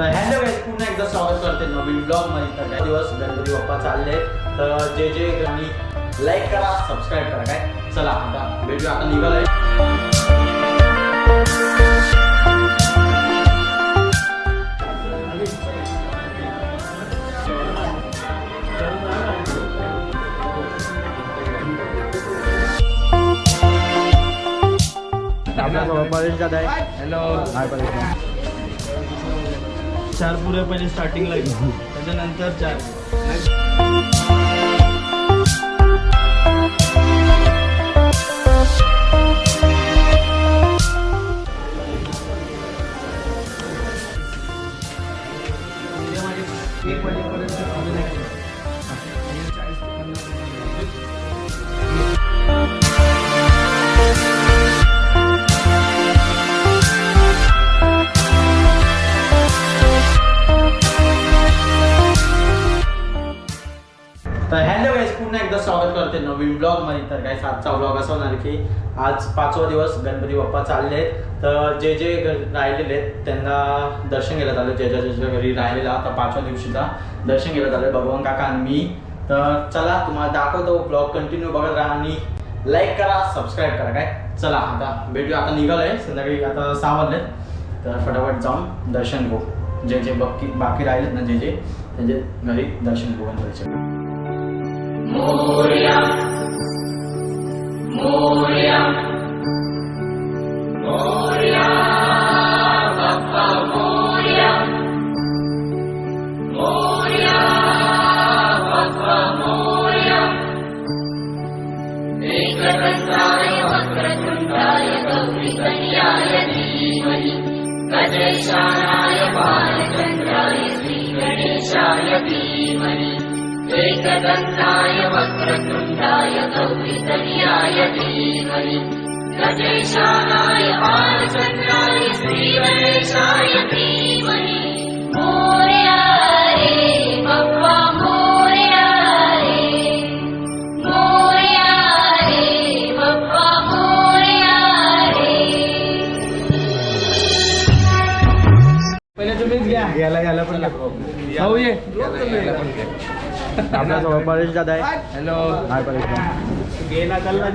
तर hello guys पुन्हा एकदा स्वागत करते नवीन ब्लॉगमध्ये. तर काही दिवस गणपती बाप्पा चालले. तर जे जे तुम्ही लाईक करा सबस्क्राईब करा काय? चला आता भेटूया. आता निघालोय. आपल्यासोबत परेश दादा आहे. हॅलो हाय परेश चार पुरे पहिले स्टार्टिंगला घेऊ त्याच्यानंतर चार. तर हॅलो गाईज पुन्हा एकदा स्वागत करते नवीन ब्लॉगमध्ये. तर काय आजचा ब्लॉग असा होणार की आज पाचवा दिवस गणपती बाप्पा चालले आहेत. तर जे जे राहिलेले आहेत त्यांना दर्शन घेण्यात आलं ज्या ज्याच्या घरी राहिलेला आता पाचव्या दिवशीचा दर्शन घेण्यात आलं भगवान काका आणि मी. तर चला तुम्हाला दाखवतो ब्लॉग कंटिन्यू बघत राहा आणि लाईक करा सबस्क्राईब करा काय चला आता भेटूया. आता निघालो आहे संध्याकाळी आता सहा वाजले तर फटाफट जाऊन दर्शन घेऊ. जे जे बाकी बाकी राहिलेत ना जे जे त्यांचे घरी दर्शन моря, моря, моря, папа, моря, моря, папа, моря, ти тебе знає, воскресає, то. एकदन्ताय वक्रतुण्डाय गौरितर्याय धीमहि गजेशानाय बालचन्द्राय श्रीगणेशाय धीमहि। मोरया रे पण भाऊ ये. आपल्यासोबत परेश दादा आहे. हॅलो. हाय परेश गेला चालला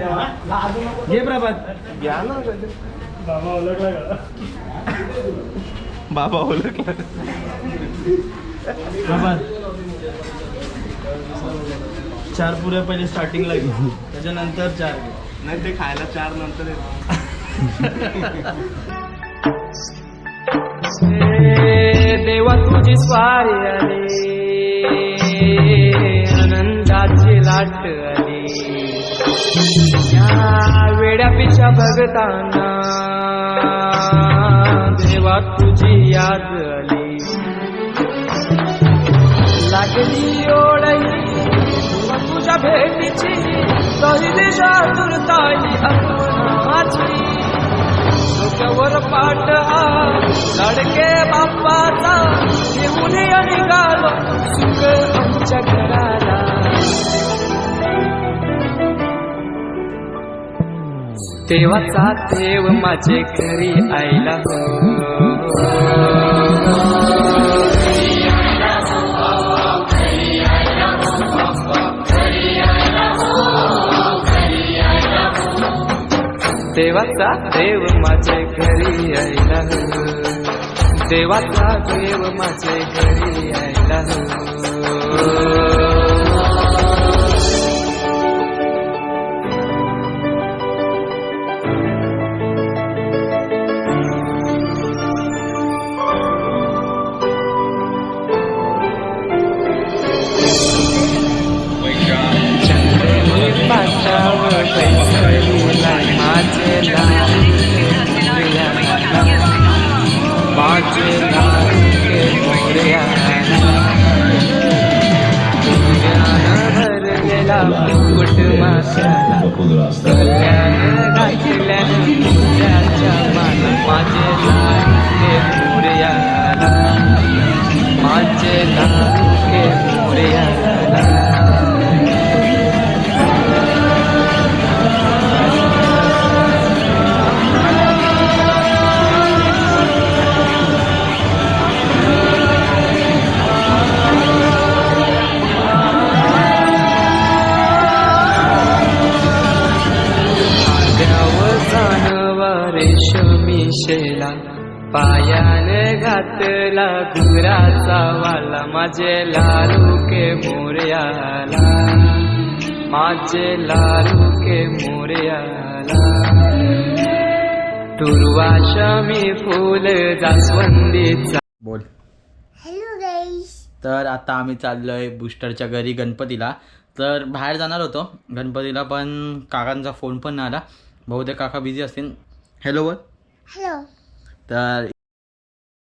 घे प्रभात. घ्या ना. बाबा ओळखला का? बाबा ओळखला प्रभात. चार पुरे पहिले स्टार्टिंगला घेऊ त्याच्यानंतर चार नाही ते खायला चार नंतर येतं. देवा तुझी स्वारी आली. आनंदाची लाट आली. या वेड्या पिशा भगताना देवा तुझी याद आली. लागली ओळही तुझ्या भेटीची तरी दिशा दुर्ताई माझी डोक्यावर पाठ लडके बाप्पाचा घेऊन या निघालो सुख आमच्या घराला. देवाचा देव माझे घरी आईला हो. देवाचा देव माझे घरी आई देवाचा देव माझे घरी यायला हो. चंद्रनी पाठावर माझे लाडके माझे कुशेला पायाने घातला घुराचा वाला. माझे लालू के मोर्याला. माझे लालू के मोर्याला. तुर्वाशमी फुल जास्वंदीचा. बोल. हॅलो गाईस तर आता आम्ही चाललोय बुस्टरच्या घरी गणपतीला. तर बाहेर जाणार होतो गणपतीला पण काकांचा फोन पण नाही आला. बहुतेक काका बिझी असतील. हॅलो बोल. हॅलो तर